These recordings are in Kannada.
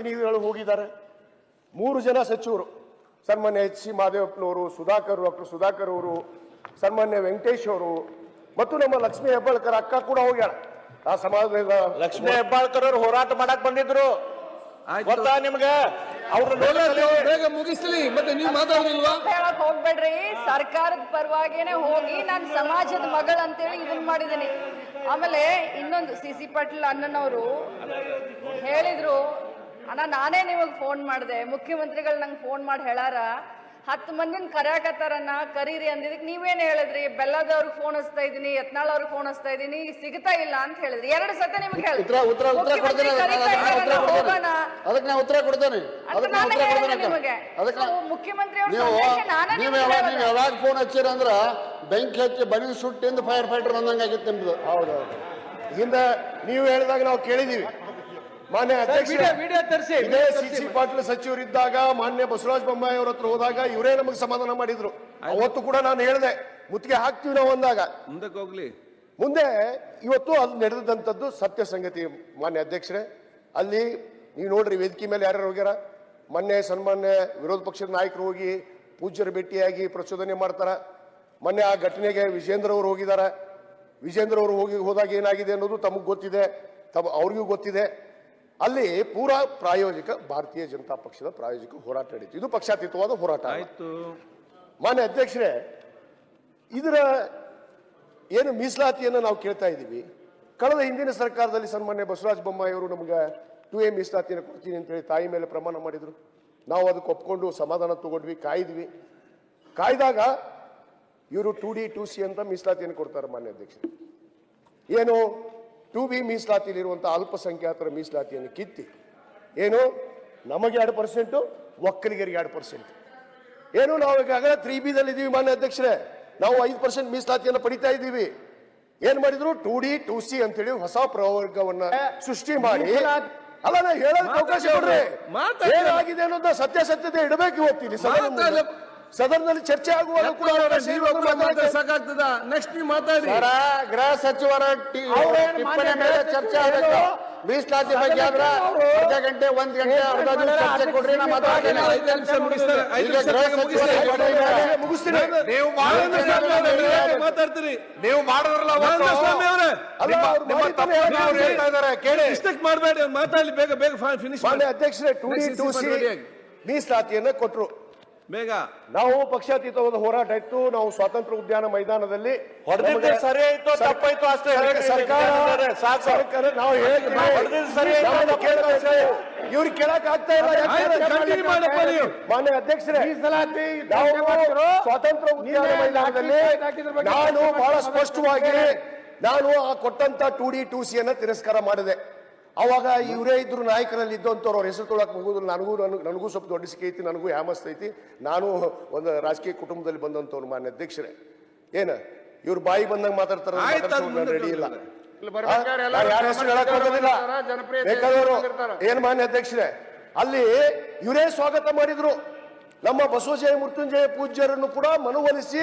ಪ್ರತಿನಿಧಿಗಳು ಹೋಗಿದ್ದಾರೆ. ಮೂರು ಜನ ಸಚಿವರು ಸನ್ಮಾನ್ಯ ಎಚ್ ಸಿ ಮಾದೇವಪ್ಪನವರು ಸುಧಾಕರ್ ಡಾಕ್ಟರ್ ಸುಧಾಕರ್ ಅವರು ಸನ್ಮಾನ್ಯ ವೆಂಕಟೇಶ್ ಅವರು ಮತ್ತು ನಮ್ಮ ಲಕ್ಷ್ಮೀ ಹೆಬ್ಬಾಳ್ಕರ್ ಅಕ್ಕ ಕೂಡ ಹೋಗ್ಯಾಳ. ಆ ಸಮಾಜದ ಲಕ್ಷ್ಮೀ ಹೆಬ್ಬಾಳ್ಕರ್ ಅವರು ಹೋರಾಟ ಮಾಡಕ್ ಬಂದಿದ್ರು. ಗೊತ್ತಾ ನಿಮ್ಗೆ? ಅವ್ರು ಬೇಗ ಮುಗಿಸ್ಲಿ ಮತ್ತೆ ನೀವು ಮಾತಾಡೋದಿಲ್ವಾ? ಹೇಳಕ್ ಹೋಗ್ಬೇಡ್ರಿ. ಸರ್ಕಾರದ ಪರವಾಗಿನೇ ಹೋಗಿ ನಾನು ಸಮಾಜದ ಮಗಳು ಅಂತೇಳಿ ಇದನ್ನ ಮಾಡಿದೀನಿ ಆಮೇಲೆ ಇನ್ನೊಂದು ಸಿ ಸಿ ಪಾಟೀಲ್ ಅಣ್ಣನವರು ಹೇಳಿದ್ರು ಅಣ್ಣ ನಾನೇ ನಿಮಗೆ ಫೋನ್ ಮಾಡಿದೆ. ಮುಖ್ಯಮಂತ್ರಿಗಳು ನಂಗೆ ಫೋನ್ ಮಾಡಿ ಹೇಳಾರ ಹತ್ತು ಮಂದಿನ ಕರ್ಯಾಕತ್ತಾರನ್ನ ಕರೀರಿ ಅಂದಿದ್ದಕ್ಕೆ ನೀವೇನು ಹೇಳಿದ್ರಿ? ಬೆಲ್ಲದವ್ರಿಗೆ ಫೋನ್ ಹಚ್ತಾ ಇದೀನಿ ಯತ್ನಾಳ್ ಅವ್ರಿಗೆ ಫೋನ್ ಹಚ್ತಾ ಇದೀನಿ ಸಿಗ್ತಾ ಇಲ್ಲ ಅಂತ ಹೇಳಿದ್ರಿ. ಎರಡು ಸತ ನಿಮ್ಗೆ ಉತ್ತರ ಉತ್ತರ ಹೇಳಿದ್ರಿ ಹೋಗೋಣ. ಅದಕ್ಕೆ ನಾ ಉತ್ತರ ಕೊಡ್ತೇನೆ. ಅಂತ ಅದಕ್ಕೆ ನಾ ನಾನೇ ಉತ್ತರ ಹೇಳಿದೆ ಕೊಡ್ತೇನೆ ನಿಮಗೆ. ಅದಕ್ಕೆ ಮುಖ್ಯಮಂತ್ರಿ ಅವರು ನೀವು ನಾನೇ ನೀವು ಯಾವಾಗ ನೀವು ಯಾವಾಗ ಫೋನ್ ಹಚ್ಚಿರ ಅಂದ್ರ ಬೆಂಕಿ ಹಚ್ಚಿ ಬನಿ ಸುಟ್ಟಿಂದ ಫೈರ್ ಫೈಟರ್ ಅಂದಂಗ ಆಗಿತ್ತು ನಿಮ್ದು. ಹೌದೌದು. ಹಿಂದೆ ನೀವು ಹೇಳಿದಾಗ ನಾವು ಕೇಳಿದೀವಿ. ಮಾನ್ಯ ಅಧ್ಯಕ್ಷ ಇದೇ ಸಿ ಸಿ ಪಾಟೀಲ್ ಸಚಿವರಿದ್ದಾಗ ಮಾನ್ಯ ಬಸವರಾಜ ಬೊಮ್ಮಾಯಿ ಅವ್ರ ಹತ್ರ ಹೋದಾಗ ಇವರೇ ನಮಗೆ ಸಮಾಧಾನ ಮಾಡಿದ್ರು. ಅವತ್ತು ಕೂಡ ನಾನು ಹೇಳಿದೆ ಮುತ್ತಿಗೆ ಹಾಕ್ತೀವಿ ನಾವು ಅಂದಾಗ. ಮುಂದಕ್ಕೆ ಹೋಗ್ಲಿ. ಮುಂದೆ ಇವತ್ತು ಅಲ್ಲಿ ನಡೆದಂಥದ್ದು ಸತ್ಯ ಸಂಗತಿ ಮಾನ್ಯ ಅಧ್ಯಕ್ಷರೇ. ಅಲ್ಲಿ ನೀವು ನೋಡ್ರಿ ವೇದಿಕೆ ಮೇಲೆ ಯಾರ್ಯಾರು ಹೋಗ್ಯಾರ? ಮೊನ್ನೆ ಸನ್ಮಾನ್ಯ ವಿರೋಧ ಪಕ್ಷದ ನಾಯಕರು ಹೋಗಿ ಪೂಜ್ಯರು ಭೇಟಿಯಾಗಿ ಪ್ರಚೋದನೆ ಮಾಡ್ತಾರ. ಮೊನ್ನೆ ಆ ಘಟನೆಗೆ ವಿಜೇಂದ್ರ ಅವರು ಹೋಗಿದ್ದಾರೆ ವಿಜೇಂದ್ರ ಅವರು ಹೋಗಿ ಹೋದಾಗ ಏನಾಗಿದೆ ಅನ್ನೋದು ತಮಗೆ ಗೊತ್ತಿದೆ. ತಮ್ಮ ಅವ್ರಿಗೂ ಗೊತ್ತಿದೆ. ಅಲ್ಲಿ ಪೂರಾ ಪ್ರಾಯೋಜಕ ಭಾರತೀಯ ಜನತಾ ಪಕ್ಷದ ಪ್ರಾಯೋಜಕ ಹೋರಾಟ ನಡೀತು. ಇದು ಪಕ್ಷಾತೀತವಾದ ಹೋರಾಟ ಆಯಿತು. ಮಾನ್ಯ ಅಧ್ಯಕ್ಷರೇ ಇದರ ಏನು ಮೀಸಲಾತಿಯನ್ನು ನಾವು ಕೇಳ್ತಾ ಇದ್ದೀವಿ. ಕಳೆದ ಹಿಂದಿನ ಸರ್ಕಾರದಲ್ಲಿ ಸನ್ಮಾನ್ಯ ಬಸವರಾಜ ಬೊಮ್ಮಾಯಿ ಅವರು ನಮ್ಗೆ ಟು ಎ ಮೀಸಲಾತಿಯನ್ನು ಕೊಡ್ತೀನಿ ಅಂತೇಳಿ ತಾಯಿ ಮೇಲೆ ಪ್ರಮಾಣ ಮಾಡಿದರು. ನಾವು ಅದಕ್ಕೆ ಒಪ್ಕೊಂಡು ಸಮಾಧಾನ ತಗೊಂಡ್ವಿ ಕಾಯ್ದ್ವಿ. ಕಾಯ್ದಾಗ ಇವರು ಟು ಡಿ ಟು ಸಿ ಅಂತ ಮೀಸಲಾತಿಯನ್ನು ಕೊಡ್ತಾರೆ ಮಾನ್ಯ ಅಧ್ಯಕ್ಷರು. ಏನು? ಟು ಬಿ ಮೀಸಲಾತಿಲಿರುವಂಥ ಅಲ್ಪಸಂಖ್ಯಾತರ ಮೀಸಲಾತಿಯನ್ನು ಕಿತ್ತಿ ಏನು? ನಮಗೆ ಎರಡು ಪರ್ಸೆಂಟು ಒಕ್ಕಲಿಗರಿಗೆ ಎರಡು ಪರ್ಸೆಂಟ್. ಏನು? ನಾವು ಈಗಾಗಲೇ ತ್ರೀ ಬಿದಲ್ಲಿ ಇದ್ದೀವಿ ಮಾನ್ಯ ಅಧ್ಯಕ್ಷರೇ. ನಾವು ಐದು ಪರ್ಸೆಂಟ್ ಮೀಸಲಾತಿಯನ್ನು ಪಡಿತಾ ಇದ್ದೀವಿ. ಏನ್ ಮಾಡಿದ್ರು? ಟು ಡಿ ಟು ಸಿ ಅಂತೇಳಿ ಹೊಸ ಪ್ರವರ್ಗವನ್ನ ಸೃಷ್ಟಿ ಮಾಡಿ. ಅಲ್ಲ ನಾ ಹೇಳೋದಕ್ಕೆ ಅವಕಾಶ ಕೊಡ್ರಿ. ಏನಾಗಿದೆ ಅನ್ನೋದನ್ನ ಸತ್ಯಾಸತ್ಯತೆ ಇಡಬೇಕು ಇವತ್ತು ಇಲ್ಲಿ ಸದನದಲ್ಲಿ. ಮಾತಾಡಿ. ಚರ್ಚೆ ಆಗುವಾಗ ಕೂಡ ಸಾಕಾಗ್ತದ. ನೆಕ್ಸ್ಟ್ ನೀವು ಮಾತಾಡಿ ಸರ, ಗೃಹ ಸಚಿವರ ಟಿ- ಅವ್ರೇನ್ ಟಿಪ್ಪಣಿ ಮಾನ್ಯ ಮೇಲೆ ಗೃಹ ಚರ್ಚೆ ಸಚಿವರು ಆಗಬೇಕು ಮೀಸಲಾತಿ ಬಗ್ಗೆ ಆದ್ರ ಅರ್ಧ ಗಂಟೆ ಒಂದ್ ಗಂಟೆ ಅರ್ಧ ಚರ್ಚೆ ಕೊಡ್ರಿ ನಾ ಮಾತಾಡ್ತೀನಿ ಐದು ನಿಮಿಷ ಮುಗಿಸ್ತಾರೆ ಐದು ಈಗ ನಿಮಿಷ ಗೃಹ ಮುಗಿಸ್ತಾರೆ. ಸಚಿವರ ಟಿಪ್ಪಣಿ ಮೇಲೆ ಮುಗಿಸ್ತೀನಿ ನೀವು ಆನಂದ ಸ್ವಾಮಿ ಅವರೇ, ನೀವು ಯಾಕೆ ಮಾತಾಡ್ತೀರಿ? ನೀವು ಮಾಡಿದ್ರಲ್ಲ ಅವತ್ತು. ಆನಂದ ಸ್ವಾಮಿ ಅವರೇ. ಅಲ್ಲ, ನಿಮ್ಮ- ಅವ್ರು ನಿಮ್ಮ ಮಾಡಿದ್ದಾನೆ ತಪ್ಪನ್ನ ಅವ್ರು ಹೇಳ್ತಾ ಇದ್ದಾರೆ ಕೇಳಿ. ಇಷ್ಟಕ್ಕೆ ಮಾಡಬೇಡಿ ಅವ್ರು ಮಾತಾಡ್ಲಿ ಬೇಗ ಬೇಗ ಫಿನಿಶ್ ಮಾಡಿ. ಮಾನ್ಯ ಅಧ್ಯಕ್ಷರೇ ಟು ಡಿ ಟು ಸಿ. ಮೀಸಲಾತಿಯನ್ನ ಕೊಟ್ರು. ಬೇಗ. ನಾವು ಪಕ್ಷಾತೀತವಾದ ಹೋರಾಟ ಇತ್ತು. ನಾವು ಸ್ವಾತಂತ್ರ್ಯ ಉದ್ಯಾನ ಮೈದಾನದಲ್ಲಿ ಸರಿ ಆಯ್ತು ತಪ್ಪಾಯ್ತು ಅಷ್ಟೇ ಸರ್ಕಾರ ನಾವು ಇವ್ರಿಗೆ ಕೇಳಕ್ ಆಗ್ತಾ ಇಲ್ಲ. ಮಾನ್ಯ ಅಧ್ಯಕ್ಷರೇ ನಾವು ಸ್ವಾತಂತ್ರ್ಯ ಉದ್ಯಾನ ಮೈದಾನದಲ್ಲಿ ನಾನು ಬಹಳ ಸ್ಪಷ್ಟವಾಗಿ ನಾನು ಆ ಕೊಟ್ಟಂತ ಟು ಡಿ ಟು ಸಿ ಅನ್ನ ತಿರಸ್ಕಾರ ಮಾಡಿದೆ. ಅವಾಗ ಇವರೇ ಇದ್ರು ನಾಯಕರಲ್ಲಿ ಇದ್ದಂಥವ್ರು ಅವ್ರ ಹೆಸರು ತೊಳಕ್ ಹೋಗೋದು ನನಗೂ ನನಗೂ ನನಗೂ ಸ್ವಲ್ಪ ದೊಡ್ಡ ಸಿಕ್ಕ ಐತಿ ನನಗೂ ಹ್ಯಾಮಸ್ ಐತಿ. ನಾನು ಒಂದು ರಾಜಕೀಯ ಕುಟುಂಬದಲ್ಲಿ ಬಂದಂಥವ್ರು ಮಾನ್ಯ ಅಧ್ಯಕ್ಷರೇ. ಏನ? ಇವ್ರು ಬಾಯಿ ಬಂದಂಗೆ ಮಾತಾಡ್ತಾರೆ ರೆಡಿ ಇಲ್ಲ. ಯಾರ ಹೆಸರು ಹೇಳಕ್ ಹೋಗೋದಿಲ್ಲ. ಜನಪ್ರಿಯತೆ ಬೇಕಾದವರು. ಏನ್ ಮಾನ್ಯ ಅಧ್ಯಕ್ಷರೇ? ಅಲ್ಲಿ ಇವರೇ ಸ್ವಾಗತ ಮಾಡಿದ್ರು. ನಮ್ಮ ಬಸವಜಯ ಮೃತ್ಯುಂಜಯ ಪೂಜ್ಯರನ್ನು ಕೂಡ ಮನವೊಲಿಸಿ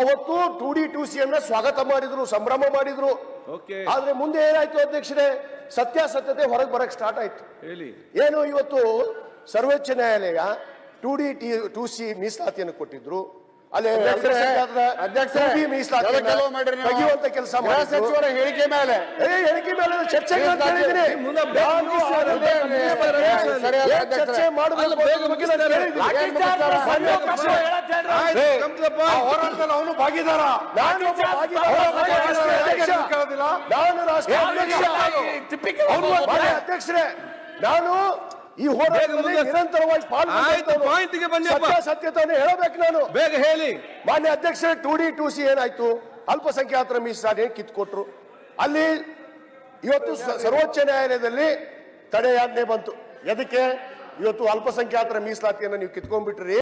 ಅವತ್ತು ಟು ಡಿ ಟು ಸಿ ಅನ್ನ ಸ್ವಾಗತ ಮಾಡಿದ್ರು ಸಂಭ್ರಮ ಮಾಡಿದ್ರು. ಆದ್ರೆ ಮುಂದೆ ಏನಾಯ್ತು ಅಧ್ಯಕ್ಷರೇ? ಸತ್ಯಾಸತ್ಯತೆ ಹೊರಗೆ ಬರಕ್ ಸ್ಟಾರ್ಟ್ ಆಯ್ತು. ಹೇಳಿ. ಏನು ಇವತ್ತು ಸರ್ವೋಚ್ಚ ನ್ಯಾಯಾಲಯ ಟೂ ಡಿ ಟಿ ಟು ಸಿ ಮೀಸಲಾತಿಯನ್ನು ಕೊಟ್ಟಿದ್ರು. ಅಲ್ಲೇ ಅಧ್ಯಕ್ಷರೇ, 2D ಮೀಸಲಾತಿಯನ್ನ ಕೆಲವು ಮಾಡಿರಿ ನೀವು. ತೆಗೆಯುವಂತ ಕೆಲಸ ಗೃಹ ಮಾಡಿದ್ರು. ಸಚಿವರ ಹೇಳಿಕೆ ಮೇಲೆ. ಮೇಲೆ ಚರ್ಚೆ ಮಾಡಬೇಕು ಅವನು ಭಾಗಿದಾರ. ನಾನು ಭಾಗಿದಾರ. ನಾನು ಮಾನ್ಯ ಅಧ್ಯಕ್ಷರೇ ನಾನು ಈ ಹೋರಾಟದಲ್ಲಿ ನಿರಂತರವಾಗಿ ಆಯ್ತು, ಸತ್ಯತೆಯನ್ನು. ಹೇಳಬೇಕು ನಾನು. ಬೇಗ ಹೇಳಿ. ಮಾನ್ಯ ಅಧ್ಯಕ್ಷರೇ ಟು ಡಿ ಟು ಸಿ ಏನಾಯ್ತು? ಅಲ್ಪಸಂಖ್ಯಾತರ ಮೀಸಲಾತಿ ಕಿತ್ಕೊಟ್ರು? ಅಲ್ಲಿ ಇವತ್ತು ಸರ್ವೋಚ್ಚ ನ್ಯಾಯಾಲಯದಲ್ಲಿ ತಡೆಯಾಜ್ಞೆ ಬಂತು. ಎದಕ್ಕೆ? ಇವತ್ತು ಅಲ್ಪಸಂಖ್ಯಾತರ ಮೀಸಲಾತಿಯನ್ನು ನೀವು ಕಿತ್ಕೊಂಡ್ಬಿಟ್ರಿ.